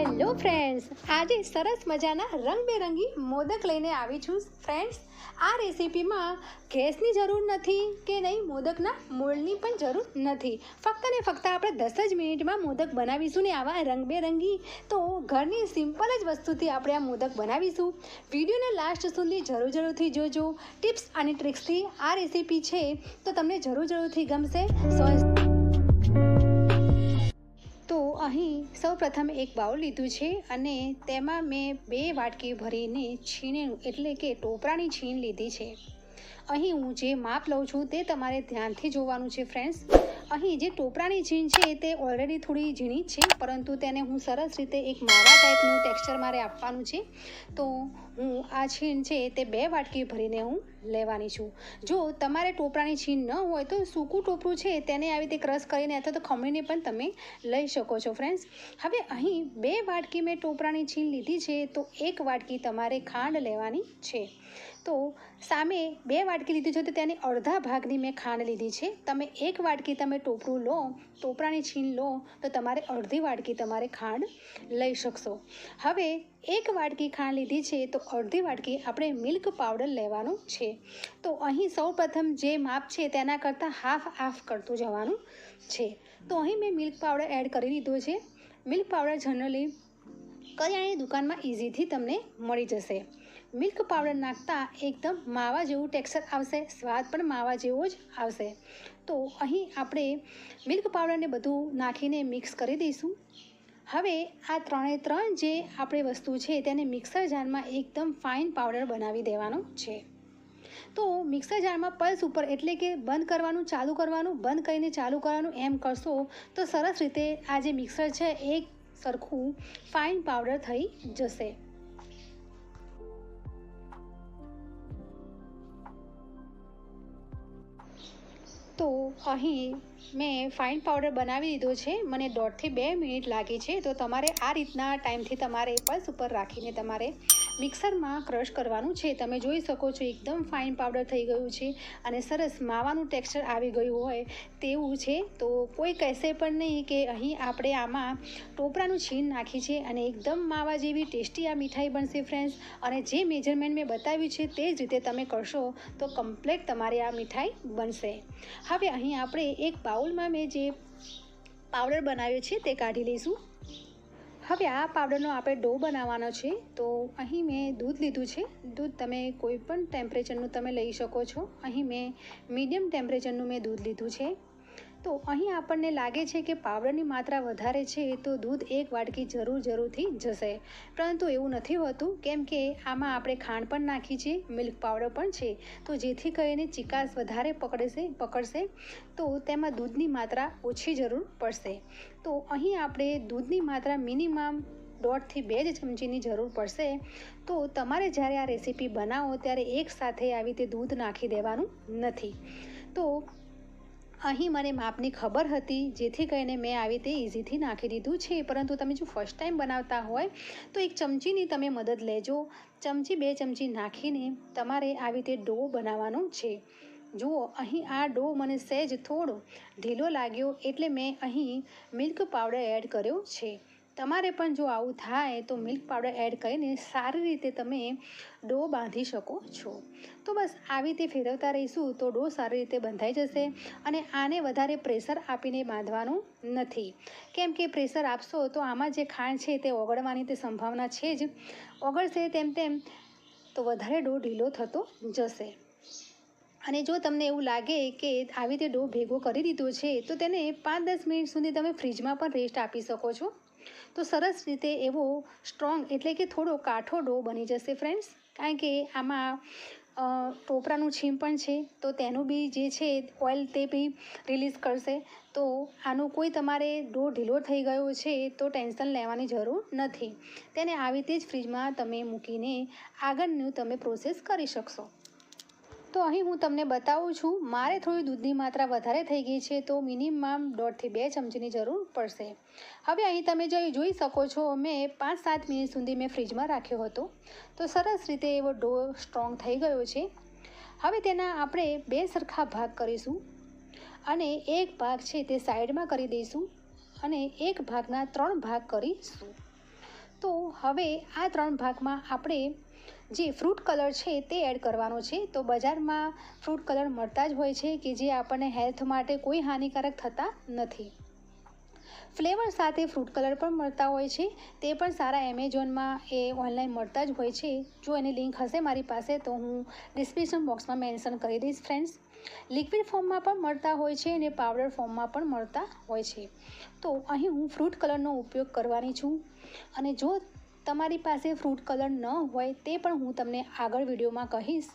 Hello friends આજે સરસ મજાના રંગબેરંગી મોદક લઈને આવી છું ફ્રેન્ડ્સ આ રેસીપીમાં ગેસની જરૂર નથી કે નહીં, મોદકના મૂળની પણ જરૂર નથી. ફક્ત ને ફક્ત આપણે દસ જ મિનિટમાં મોદક બનાવીશું ને આવા રંગબેરંગી. તો ઘરની સિમ્પલ જ વસ્તુથી આપણે આ મોદક બનાવીશું. વિડીયોને લાસ્ટ સુધી જરૂર જરૂરથી જોજો. ટિપ્સ અને ટ્રિક્સથી આ રેસીપી છે, તો તમને જરૂર જરૂરથી ગમશે. સો તો અહીં સૌ પ્રથમ એક બાઉલ લીધું છે અને તેમાં મેં બે વાટકી ભરીને છીણેનું એટલે કે ટોપરાની છીણ લીધી છે. અહીં હું જે માપ લઉં છું તે તમારે ધ્યાનથી જોવાનું છે ફ્રેન્ડ્સ. અહીં જે ટોપરાની છીણ છે તે ઓલરેડી થોડી ઝીણી છે, પરંતુ તેને હું સરસ રીતે એક માવા ટાઈપનું ટેક્સચર મારે આપવાનું છે. તો હું આ છીણ છે તે બે વાટકી ભરીને હું લેવાની છું. જો તમારે ટોપરાની છીણ ન હોય તો સૂકું ટોપરું છે તેને આવી રીતે ક્રશ કરીને અથવા તો ખમણીને પણ તમે લઈ શકો છો ફ્રેન્ડ્સ હવે અહીં બે વાટકી મેં ટોપરાની છીણ લીધી છે તો એક વાટકી તમારે ખાંડ લેવાની છે. તો સામે બે વાટકી લીધી છે તો તેની અડધા ભાગની મેં ખાંડ લીધી છે. તમે એક વાટકી તમે ટોપરું લો, ટોપરાની છીણ લો તો તમારે અડધી વાટકી તમારે ખાંડ લઈ શકશો. હવે એક વાટકી ખાંડ લીધી છે તો અડધી વાટકી આપણે મિલ્ક પાવડર લેવાનું છે. તો અહીં સૌપ્રથમ જે માપ છે તેના કરતાં હાફ હાફ કરતું જવાનું છે. તો અહીં મેં મિલ્ક પાવડર એડ કરી દીધો છે. મિલ્ક પાવડર જનરલી કરિયાણાની દુકાનમાં ઇઝીથી તમને મળી જશે. મિલ્ક પાવડર નાખતા એકદમ માવા જેવું ટેક્સચર આવશે, સ્વાદ પણ માવા જેવો જ આવશે. તો અહીં આપણે મિલ્ક પાવડરને બધું નાખીને મિક્સ કરી દઈશું. હવે આ ત્રણે ત્રણ જે આપણી વસ્તુ છે તેને મિક્સર જારમાં એકદમ ફાઇન પાવડર બનાવી દેવાનો છે. તો મિક્સર જારમાં પલ્સ ઉપર એટલે કે બંધ કરવાનું, ચાલુ કરવાનું, બંધ કરીને ચાલુ કરવાનું એમ કરશો તો સરસ રીતે આ જે મિક્સર છે એક સરખું ફાઇન પાવડર થઈ જશે. તો અહીં મેં ફાઇન પાવડર બનાવી દીધો છે. મને દોઢથી બે મિનિટ લાગી છે. તો તમારે આ રીતના ટાઈમથી તમારે પલ્સ ઉપર રાખીને તમારે મિક્સરમાં ક્રશ કરવાનું છે. તમે જોઈ શકો છો, એકદમ ફાઇન પાવડર થઈ ગયું છે અને સરસ માવાનું ટેક્સચર આવી ગયું હોય તેવું છે. તો કોઈ કહેશે પણ નહીં કે અહીં આપણે આમાં ટોપરાનું છીણ નાખી છે અને એકદમ માવા જેવી ટેસ્ટી આ મીઠાઈ બનશે ફ્રેન્ડ્સ અને જે મેજરમેન્ટ મેં બતાવ્યું છે તે જ રીતે તમે કરશો તો કમ્પ્લેટ તમારી આ મીઠાઈ બનશે. હવે અહીં આપણે એક બાઉલમાં મેં જે પાવડર બનાવ્યો છે તે કાઢી લઈશું. હવે આ પાવડરનો આપણે ડો બનાવવાનો છે. તો અહીં મેં દૂધ લીધું છે. દૂધ તમે કોઈ પણ ટેમ્પરેચરનું તમે લઈ શકો છો. અહીં મેં મીડિયમ ટેમ્પરેચરનું મેં દૂધ લીધું છે. તો અહીં આપણને લાગે છે કે પાવડરની માત્રા વધારે છે તો દૂધ એક વાટકી જરૂર જરૂરથી જશે. પરંતુ એવું નથી હોતું, કેમ કે આમાં આપણે ખાંડ પણ નાખી છે, મિલ્ક પાવડર પણ છે. તો જેથી કરીને ચિકાસ વધારે પકડશે પકડશે, તો તેમાં દૂધની માત્રા ઓછી જરૂર પડશે. તો અહીં આપણે દૂધની માત્રા મિનિમમ દોઢથી બે જ ચમચીની જરૂર પડશે. તો તમારે જ્યારે આ રેસીપી બનાવો, ત્યારે એકસાથે આવી રીતે દૂધ નાખી દેવાનું નથી. તો અહીં મને માપની ખબર હતી, જેથી કરીને મેં આવી રીતે ઇઝીથી નાખી દીધું છે. પરંતુ તમે જો ફર્સ્ટ ટાઈમ બનાવતા હોય, તો એક ચમચીની તમે મદદ લેજો. ચમચી બે ચમચી નાખીને તમારે આવી રીતે ડો બનાવવાનો છે. જુઓ, અહીં આ ડો મને સહેજ થોડો ઢીલો લાગ્યો, એટલે મેં અહીં મિલ્ક પાવડર એડ કર્યો છે. તમારે પણ જો આવું થાય તો મિલ્ક પાવડર એડ કરીને સારી રીતે તમે ડો બાંધી શકો છો. તો બસ આવી રીતે ફેરવતા રહીશું તો ડો સારી રીતે બંધાઈ જશે અને આને વધારે પ્રેશર આપીને બાંધવાનું નથી. કેમ કે પ્રેશર આપશો તો આમાં જે ખાંડ છે તે ઓગળવાની તે સંભાવના છે જ. ઓગળશે તેમ તેમ તો વધારે ડો ઢીલો થતો જશે. અને જો તમને એવું લાગે કે આવી રીતે ડો ભેગો કરી દીધો છે તો તેને પાંચ દસ મિનિટ સુધી તમે ફ્રીજમાં પણ રેસ્ટ આપી શકો છો. તો સરસ રીતે એવો સ્ટ્રોંગ એટલે કે થોડો કાઠો ડો બની જશે ફ્રેન્ડ્સ કારણ કે આમાં ટોપરાનું છીમ પણ છે. તો તેનું બી જે છે ઓઇલ તે બી રિલીઝ કરશે. તો આનું કોઈ તમારે ડો ઢીલો થઈ ગયો છે, તો ટેન્શન લેવાની જરૂર નથી. તેને આવી રીતે જ ફ્રીજમાં તમે મૂકીને આગળનું તમે પ્રોસેસ કરી શકશો. તો અહીં હું તમને બતાવું છું, મારે થોડી દૂધની માત્રા વધારે થઈ ગઈ છે, તો મિનિમમ દોઢથી બે ચમચીની જરૂર પડશે. હવે અહીં તમે જોઈ જોઈ શકો છો, મેં પાંચ સાત મિનિટ સુધી મેં ફ્રીજમાં રાખ્યો હતો. તો સરસ રીતે એવો ડો સ્ટ્રોંગ થઈ ગયો છે. હવે તેના આપણે બે સરખા ભાગ કરીશું અને એક ભાગ છે તે સાઈડમાં કરી દઈશું અને એક ભાગના ત્રણ ભાગ કરીશું. તો હવે આ ત્રણ ભાગમાં આપણે જે ફ્રૂટ કલર છે તે એડ કરવાનો છે. તો બજારમાં ફ્રૂટ કલર મળતા જ હોય છે કે જે આપણને હેલ્થ માટે કોઈ હાનિકારક થતા નથી. ફ્લેવર સાથે ફ્રૂટ કલર પણ મળતા હોય છે. તે પણ સારા એમેઝોનમાં એ ઓનલાઈન મળતા જ હોય છે. જો એની લિંક હશે મારી પાસે તો હું ડિસ્ક્રિપ્શન બોક્સમાં મેન્શન કરી દઈશ ફ્રેન્ડ્સ. લિક્વિડ ફોર્મમાં પણ મળતા હોય છે અને પાવડર ફોર્મમાં પણ મળતા હોય છે. તો અહીં હું ફ્રૂટ કલરનો ઉપયોગ કરવાની છું. અને જો તમારી પાસે ફ્રૂટ કલર ન હોય તે પણ હું તમને આગળ વિડીયોમાં કહીશ.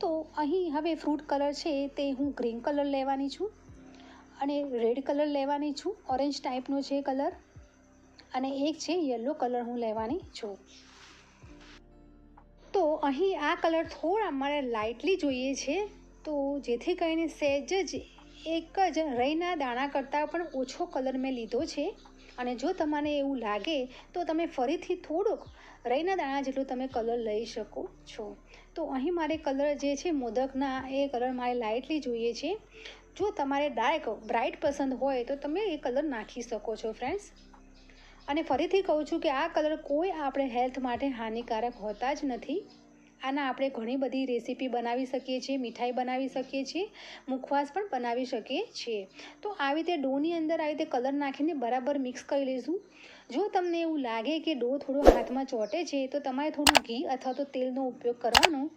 તો અહીં હવે ફ્રૂટ કલર છે તે હું ગ્રીન કલર લેવાની છું અને રેડ કલર લેવાની છું, ઓરેન્જ ટાઈપનો છે કલર અને એક છે યલો કલર હું લેવાની છું. તો અહીં આ કલર થોડા મારે લાઇટલી જોઈએ છે, તો જેથી કરીને સહેજ જ એક જ રઈના દાણા કરતાં પણ ઓછો કલર મેં લીધો છે. અને જો તમને એવું લાગે, તો તમે ફરીથી થોડોક રહીના દાણા જેટલું તમે કલર લઈ શકો છો. તો અહીં મારે કલર જે છે મોદકના, એ કલર મારે લાઇટલી જોઈએ છે. જો તમારે ડાર્ક બ્રાઇટ પસંદ હોય, તો તમે એ કલર નાખી શકો છો ફ્રેન્ડ્સ અને ફરીથી કહું છું કે આ કલર કોઈ આપણે હેલ્થ માટે હાનિકારક હોતા જ નથી. આના આપણે ઘણી બધી રેસીપી બનાવી શકીએ છીએ, મીઠાઈ બનાવી શકીએ છીએ, મુખવાસ પણ બનાવી શકીએ છીએ. તો આવી રીતે ડોની અંદર આવી રીતે કલર નાખીને બરાબર મિક્સ કરી લઈશું. જો તમને એવું લાગે કે ડો થોડો હાથમાં ચોંટે છે, તો તમારે થોડું ઘી અથવા તો તેલનો ઉપયોગ કરવાનો,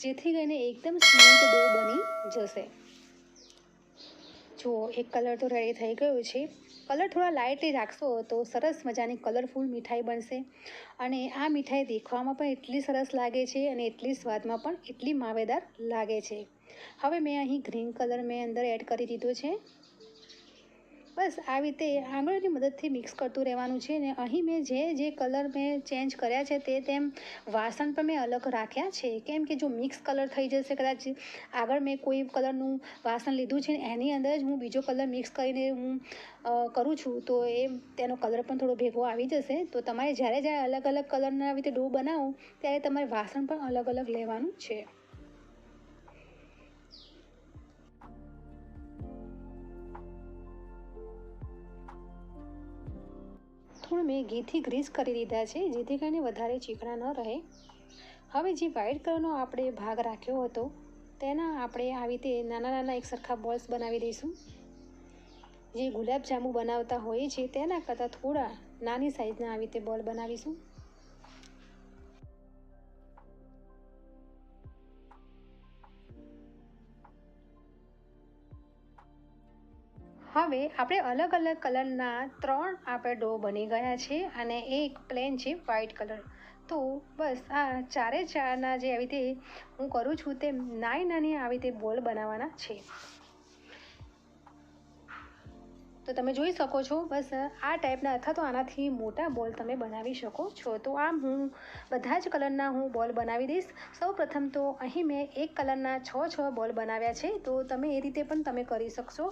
જેથી કરીને એકદમ સ્મૂથ ડો બની જશે. જુઓ એક કલર તો રેડી થઈ ગયો છે. કલર થોડા લાઇટલી રાખશો તો સરસ મજાની કલરફુલ મીઠાઈ બનશે. અને આ મીઠાઈ દેખવામાં પણ એટલી સરસ લાગે છે અને એટલી સ્વાદમાં પણ એટલી માવેદાર લાગે છે. હવે મેં અહીં ગ્રીન કલર મેં અંદર એડ કરી દીધો છે. બસ આવી રીતે આંગળીની મદદથી મિક્સ કરતું રહેવાનું છે ને અહીં મેં જે જે કલર મેં ચેન્જ કર્યા છે તે તેમ વાસણ પણ મેં અલગ રાખ્યા છે. કેમ કે જો મિક્સ કલર થઈ જશે કદાચ આગળ મેં કોઈ કલરનું વાસણ લીધું છે એની અંદર જ હું બીજો કલર મિક્સ કરીને હું કરું છું, તો એ તેનો કલર પણ થોડો ભેગો આવી જશે. તો તમારે જ્યારે જ્યારે અલગ અલગ કલરના રીતે ડો બનાવો, ત્યારે તમારે વાસણ પણ અલગ અલગ લેવાનું છે. મેં ઘીથી ગ્રીસ કરી દીધા છે, જેથી કરીને વધારે ચીકણા ન રહે. હવે જે વ્હાઈટ કલરનો આપણે ભાગ રાખ્યો હતો, તેના આપણે આવી રીતે નાના નાના એક સરખા બોલ્સ બનાવી દઈશું. જે ગુલાબજાંબુ બનાવતા હોઈએ છીએ તેના કરતાં થોડા નાની સાઇઝના આવી રીતે બોલ બનાવીશું. હવે આપણે અલગ અલગ કલરના ત્રણ આપણે ડો બની ગયા છે અને એક પ્લેન છે વ્હાઈટ કલર. તો બસ આ ચારે ચારના જે આવી રીતે હું કરું છું તે નાની નાની આવી રીતે બોલ બનાવવાના છે. તો તમે જોઈ શકો છો, બસ આ ટાઈપના અથવા તો આનાથી મોટા બોલ તમે બનાવી શકો છો. તો આમ હું બધા જ કલરના હું બોલ બનાવી દઈશ. સૌ પ્રથમ તો અહીં મેં એક કલરના છ છ બોલ બનાવ્યા છે. તો તમે એ રીતે પણ તમે કરી શકશો.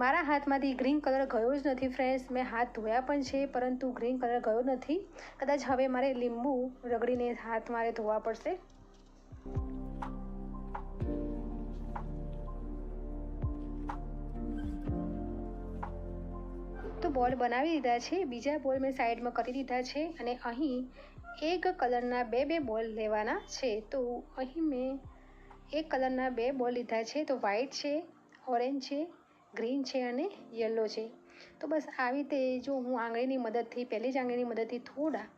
મારા હાથમાંથી ગ્રીન કલર ગયો જ નથી ફ્રેન્ડ્સ. મેં હાથ ધોયા પણ છે, પરંતુ ગ્રીન કલર ગયો નથી. કદાચ હવે મારે લીંબુ રગડીને હાથ મારે ધોવા પડશે. તો બોલ બનાવી દીધા છે. બીજા બોલ મેં સાઈડમાં કરી દીધા છે અને અહીં એક કલરના બે બે બોલ લેવાના છે. તો અહીં મેં એક કલરના બે બોલ લીધા છે. તો વ્હાઈટ છે ઓરેન્જ છે ગ્રીન છે અને યલો છે. તો બસ આવી રીતે જો હું આંગળીની મદદથી, પહેલી જ આંગળીની મદદથી થોડા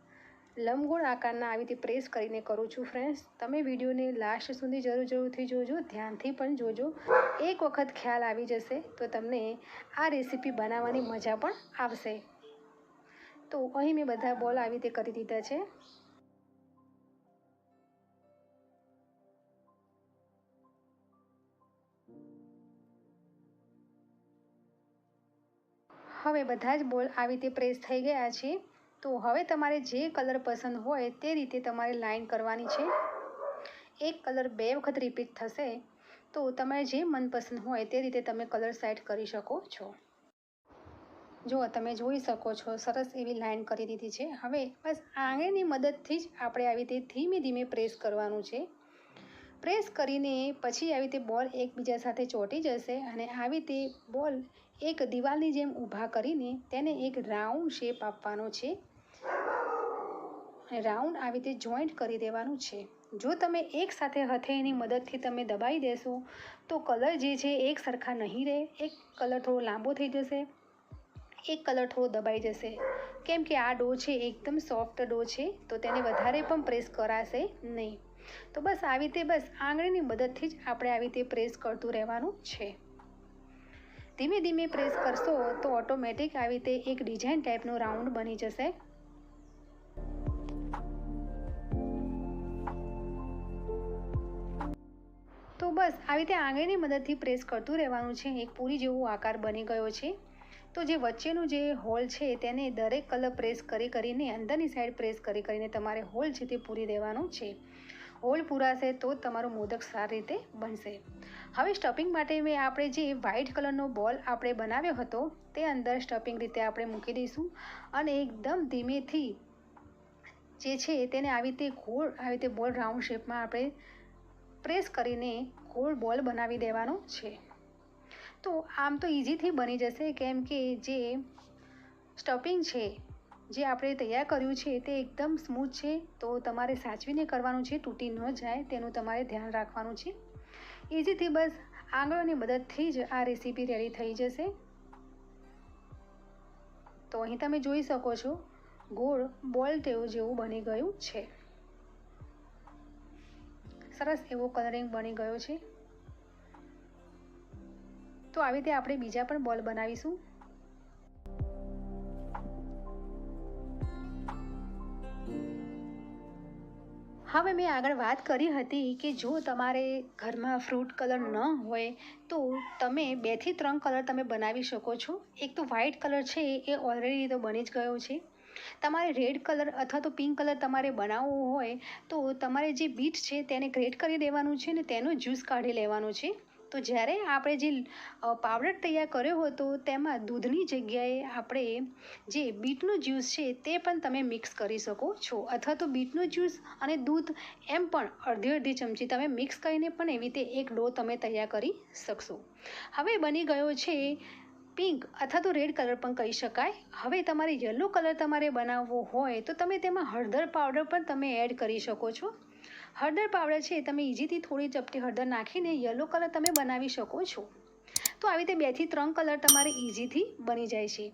લંબગોળ આકારના આવી રીતે પ્રેસ કરીને કરું છું ફ્રેન્ડ્સ. તમે વિડીયોને લાસ્ટ સુધી જરૂર જરૂરથી જોજો, ધ્યાનથી પણ જોજો. એક વખત ખ્યાલ આવી જશે તો તમને આ રેસીપી બનાવવાની મજા પણ આવશે. તો અહીં મેં બધા બોલ આવી રીતે કરી દીધા છે. હવે બધા જ બોલ આવી રીતે પ્રેસ થઈ ગયા છે. તો હવે તમારે જે કલર પસંદ હોય તે રીતે તમારે લાઇન કરવાની છે. એક કલર બે વખત રિપીટ થશે. તો તમારે જે મનપસંદ હોય તે રીતે તમે કલર સેટ કરી શકો છો. જો તમે જોઈ શકો છો, સરસ એવી લાઇન કરી દીધી છે. હવે બસ આંગળીની મદદથી જ આપણે આવી રીતે ધીમે ધીમે પ્રેસ કરવાનું છે. પ્રેસ કરીને પછી આવી રીતે બોલ એકબીજા સાથે ચોંટી જશે અને આવી રીતે બોલ એક દિવાલની જેમ ઊભા કરીને તેને એક રાઉન્ડ શેપ આપવાનો છે. રાઉન્ડ આવી રીતે જોઈન્ટ કરી દેવાનું છે. જો તમે એક સાથે હથેળીની મદદથી તમે દબાઈ દેશો, તો કલર જે છે એક સરખા નહીં રહે. એક કલર થોડો લાંબો થઈ જશે, એક કલર થોડો દબાઈ જશે. કેમ કે આ ડો છે એકદમ સોફ્ટ ડો છે, તો તેને વધારે પણ પ્રેસ કરાશે નહીં. તો બસ આવી રીતે બસ આંગળીની મદદથી જ આપણે આવી રીતે પ્રેસ કરતું રહેવાનું છે. ધીમે ધીમે પ્રેસ કરશો તો ઓટોમેટિક આવી રીતે એક ડિઝાઇન ટાઈપનો રાઉન્ડ બની જશે. તો બસ આવી રીતે આંગળીની મદદથી પ્રેસ કરતું રહેવાનું છે. એક પૂરી જેવો આકાર બની ગયો છે. તો જે વચ્ચેનું જે હોલ છે તેને દરેક કલર પ્રેસ કરી કરીને, અંદરની સાઈડ પ્રેસ કરી કરીને તમારે હોલ છે તે પૂરી દેવાનું છે. હોલ પૂરાશે તો જ તમારો મોદક સારી રીતે બનશે. હવે સ્ટફિંગ માટે મેં આપણે જે વ્હાઇટ કલરનો બોલ આપણે બનાવ્યો હતો, તે અંદર સ્ટફિંગ રીતે આપણે મૂકી દઈશું અને એકદમ ધીમેથી જે છે તેને આવી રીતે ગોળ, આવી રીતે બોલ રાઉન્ડ શેપમાં આપણે પ્રેસ કરીને ગોળ બોલ બનાવી દેવાનો છે. તો આમ તો ઇઝીથી બની જશે, કેમ કે જે સ્ટફિંગ છે જે આપણે તૈયાર કર્યું છે તે એકદમ સ્મૂથ છે. તો તમારે સાચવીને કરવાનું છે, તૂટી ન જાય, તેનું તમારે ધ્યાન રાખવાનું છે. ઇઝીથી બસ આંગળોની મદદથી જ આ રેસીપી રેડી થઈ જશે. તો અહીં તમે જોઈ શકો છો, ગોળ બોલ ટેવ જેવું બની ગયું છે. સરસ એવો કલરિંગ બની ગયો છે. તો આવી રીતે આપણે બીજા પણ બોલ બનાવીશું. હવે મેં આગળ વાત કરી હતી કે જો તમારે ઘરમાં ફ્રૂટ કલર ન હોય, તો તમે બેથી ત્રણ કલર તમે બનાવી શકો છો. એક તો વ્હાઇટ કલર છે, એ ઓલરેડી તો બની જ ગયો છે. તમારે રેડ કલર અથવા તો પિંક કલર તમારે બનાવવો હોય, તો તમારે જે બીટ છે તેને ગ્રેટ કરી દેવાનું છે ને તેનો જ્યુસ કાઢી લેવાનો છે. તો જ્યારે આપણે જે પાવડર તૈયાર કર્યો હતો, તેમાં દૂધની જગ્યાએ આપણે જે બીટનું જ્યુસ છે, તે પણ તમે મિક્સ કરી શકો છો. અથવા તો બીટનું જ્યુસ અને દૂધ એમ પણ અડધી અડધી ચમચી તમે મિક્સ કરીને પણ એવી રીતે એક ડો તમે તૈયાર કરી શકશો. હવે બની ગયો છે પિંક અથવા તો રેડ કલર પણ કહી શકાય. હવે તમારે યલો કલર તમારે બનાવવો હોય, તો તમે તેમાં હળદર પાવડર પણ તમે એડ કરી શકો છો. હળદર પાવડર છે તમે ઇઝીથી થોડી ચપટી હળદર નાખીને યલો કલર તમે બનાવી શકો છો. તો આવી રીતે બેથી ત્રણ કલર તમારે ઇઝીથી બની જાય છે.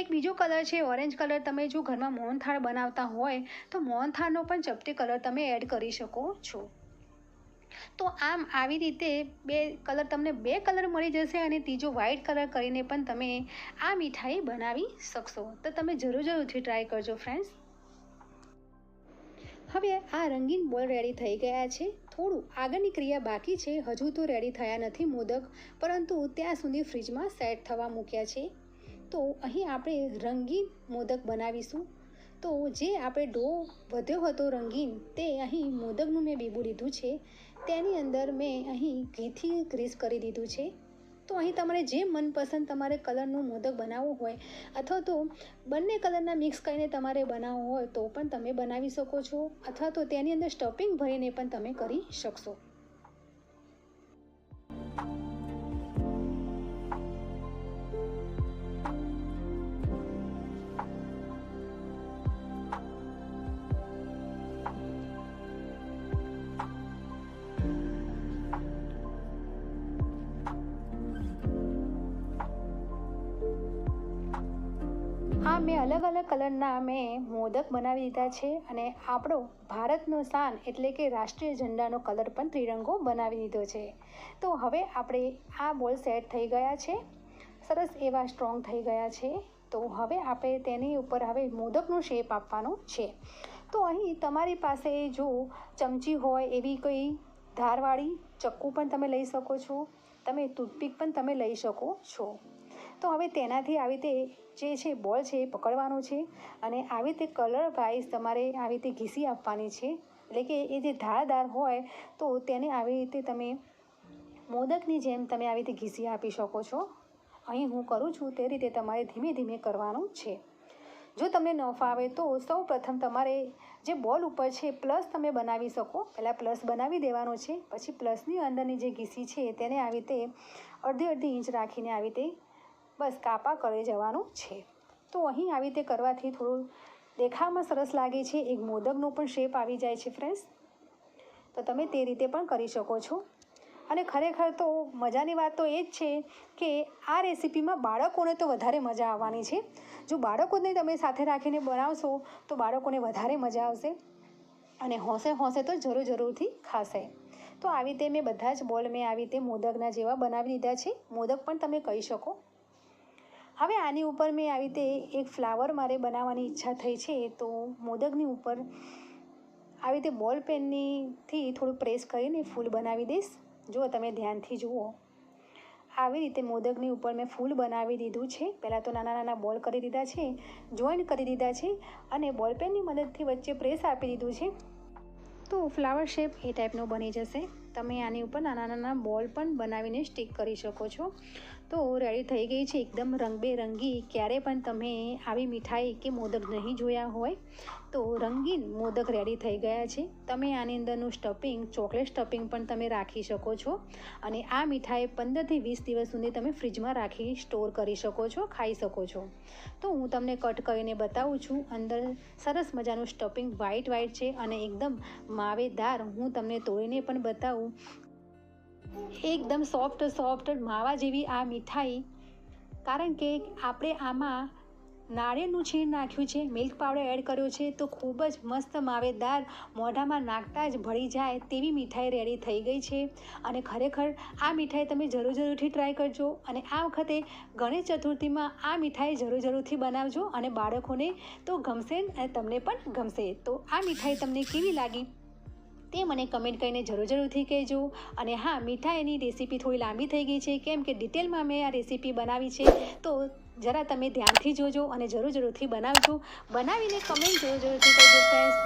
એક બીજો કલર છે ઓરેન્જ કલર તમે જો ઘરમાં મોહનથાળ બનાવતા હોય, તો મોહનથાળનો પણ ચપટી કલર તમે એડ કરી શકો છો. તો આમ આવી રીતે બે કલર તમને બે કલર મળી જશે અને ત્રીજો વ્હાઇટ કલર કરીને પણ તમે આ મીઠાઈ બનાવી શકશો. તો તમે જરૂર જરૂરથી ટ્રાય કરજો ફ્રેન્ડ્સ હવે આ રંગીન બોલ રેડી થઈ ગયા છે. થોડું આગળની ક્રિયા બાકી છે. હજુ તો રેડી થયા નથી મોદક, પરંતુ ત્યાં સુધી ફ્રીજમાં સેટ થવા મૂક્યા છે. તો અહીં આપણે રંગીન મોદક બનાવીશું. તો જે આપણે ડો વધ્યો હતો રંગીન, તે અહીં મોદકનું મેં બીબું લીધું છે. તેની અંદર મેં અહીં ઘીથી ગ્રીસ કરી દીધું છે. તો અહીં તમારે જે મનપસંદ તમારે કલરનું મોદક બનાવવું હોય અથવા તો બંને કલરના મિક્સ કરીને તમારે બનાવવું હોય તો પણ તમે બનાવી શકો છો અથવા તો તેની અંદર સ્ટફિંગ ભરીને પણ તમે કરી શકશો. અલગ અલગ કલરના મેં મોદક બનાવી દીધા છે અને આપણો ભારતનો શાન એટલે કે રાષ્ટ્રીય ઝંડાનો કલર પણ ત્રિરંગો બનાવી દીધો છે. તો હવે આપણે આ બોલ સેટ થઈ ગયા છે. સરસ એવા સ્ટ્રોંગ થઈ ગયા છે. તો હવે આપણે તેની ઉપર હવે મોદકનો શેપ આપવાનો છે. તો અહીં તમારી પાસે જો ચમચી હોય એવી કોઈ ધારવાળી ચક્કુ પણ તમે લઈ શકો છો. તમે ટૂથપીક પણ તમે લઈ શકો છો. તો હવે તેનાથી આવી રીતે જે છે, બોલ છે એ પકડવાનો છે અને આવી રીતે કલર વાઇઝ તમારે આવી રીતે ઘીસી આપવાની છે. એટલે કે એ જે ધારદાર હોય તો તેને આવી રીતે તમે મોદકની જેમ તમે આવી રીતે ઘીસી આપી શકો છો. અહીં હું કરું છું તે રીતે તમારે ધીમે ધીમે કરવાનું છે. જો તમને ન ફાવે તો સૌ પ્રથમ તમારે જે બોલ ઉપર છે પ્લસ તમે બનાવી શકો. પહેલાં પ્લસ બનાવી દેવાનો છે, પછી પ્લસની અંદરની જે ઘીસી છે તેને આવી રીતે અડધી અડધી ઇંચ રાખીને આવી રીતે બસ કાપા કરે જવાનું છે. તો અહીં આવી રીતે કરવાથી થોડું દેખાવમાં સરસ લાગે છે, એક મોદકનો પણ શેપ આવી જાય છે ફ્રેન્ડ્સ તો તમે તે રીતે પણ કરી શકો છો. અને ખરેખર તો મજાની વાત તો એ જ છે કે આ રેસીપીમાં બાળકોને તો વધારે મજા આવવાની છે. જો બાળકોને તમે સાથે રાખીને બનાવશો, તો બાળકોને વધારે મજા આવશે. અને હોંશે હોંશે તો જરૂર જરૂરથી ખાશે. તો આવી રીતે મેં બધા જ બોલ મેં આવી રીતે મોદકના જેવા બનાવી દીધા છે. મોદક પણ તમે કહી શકો. હવે આની ઉપર મેં આવી રીતે એક ફ્લાવર મારે બનાવવાની ઈચ્છા થઈ છે, તો મોદકની ઉપર આવી રીતે બોલ પેનનીથી થોડું પ્રેસ કરીને ફૂલ બનાવી દઈશ. જો તમે ધ્યાનથી જુઓ. આવી રીતે મોદકની ઉપર મેં ફૂલ બનાવી દીધું છે. પહેલાં તો નાના નાના બોલ કરી દીધા છે જોઈન્ટ કરી દીધા છે અને બોલ પેનની મદદથી વચ્ચે પ્રેસ આપી દીધું છે. તો ફ્લાવર શેપ એ ટાઈપનો બની જશે. તમે આની ઉપર નાના નાના બોલ પણ બનાવીને સ્ટીક કરી શકો છો. તો રેડી થઈ ગઈ છે એકદમ રંગબેરંગી. ક્યારે પણ તમે આવી મીઠાઈ કે મોદક નહીં જોયા હોય, તો રંગીન મોદક રેડી થઈ ગયા છે. તમે આની અંદરનું સ્ટફિંગ ચોકલેટ સ્ટફિંગ પણ તમે રાખી શકો છો. અને આ મીઠાઈ પંદરથી વીસ દિવસ સુધી તમે ફ્રીજમાં રાખી સ્ટોર કરી શકો છો, ખાઈ શકો છો. તો હું તમને કટ કરીને બતાવું છું, અંદર સરસ મજાનું સ્ટફિંગ વ્હાઈટ વ્હાઈટ છે અને એકદમ માવેદાર. હું તમને તોડીને પણ બતાવું એકદમ સોફ્ટ સોફ્ટ માવા જેવી આ મીઠાઈ. કારણ કે આપણે આમાં નાળિયેરનું છીણ નાખ્યું છે મિલ્ક પાવડર એડ કર્યો છે, તો ખૂબ જ મસ્ત માવેદાર, મોઢામાં નાખતા જ ભળી જાય તેવી મીઠાઈ રેડી થઈ ગઈ છે. અને ખરેખર આ મીઠાઈ તમે જરૂર જરૂરથી ટ્રાય કરજો અને આ વખતે ગણેશ ચતુર્થીમાં આ મીઠાઈ જરૂર જરૂરથી બનાવજો અને બાળકોને તો ગમશે અને તમને પણ ગમશે. તો આ મીઠાઈ તમને કેવી લાગી? તે મને કમેન્ટ કરીને જરૂર જરૂરથી કહેજો. અને હા, મીઠાઈની રેસીપી થોડી લાંબી થઈ ગઈ છે, કેમ કે ડિટેલમાં મેં આ રેસીપી બનાવી છે. તો જરા તમે ધ્યાનથી જોજો અને જરૂર જરૂરથી બનાવજો. બનાવીને કમેન્ટ જરૂર જરૂરથી કરજો ફ્રેન્ડ્સ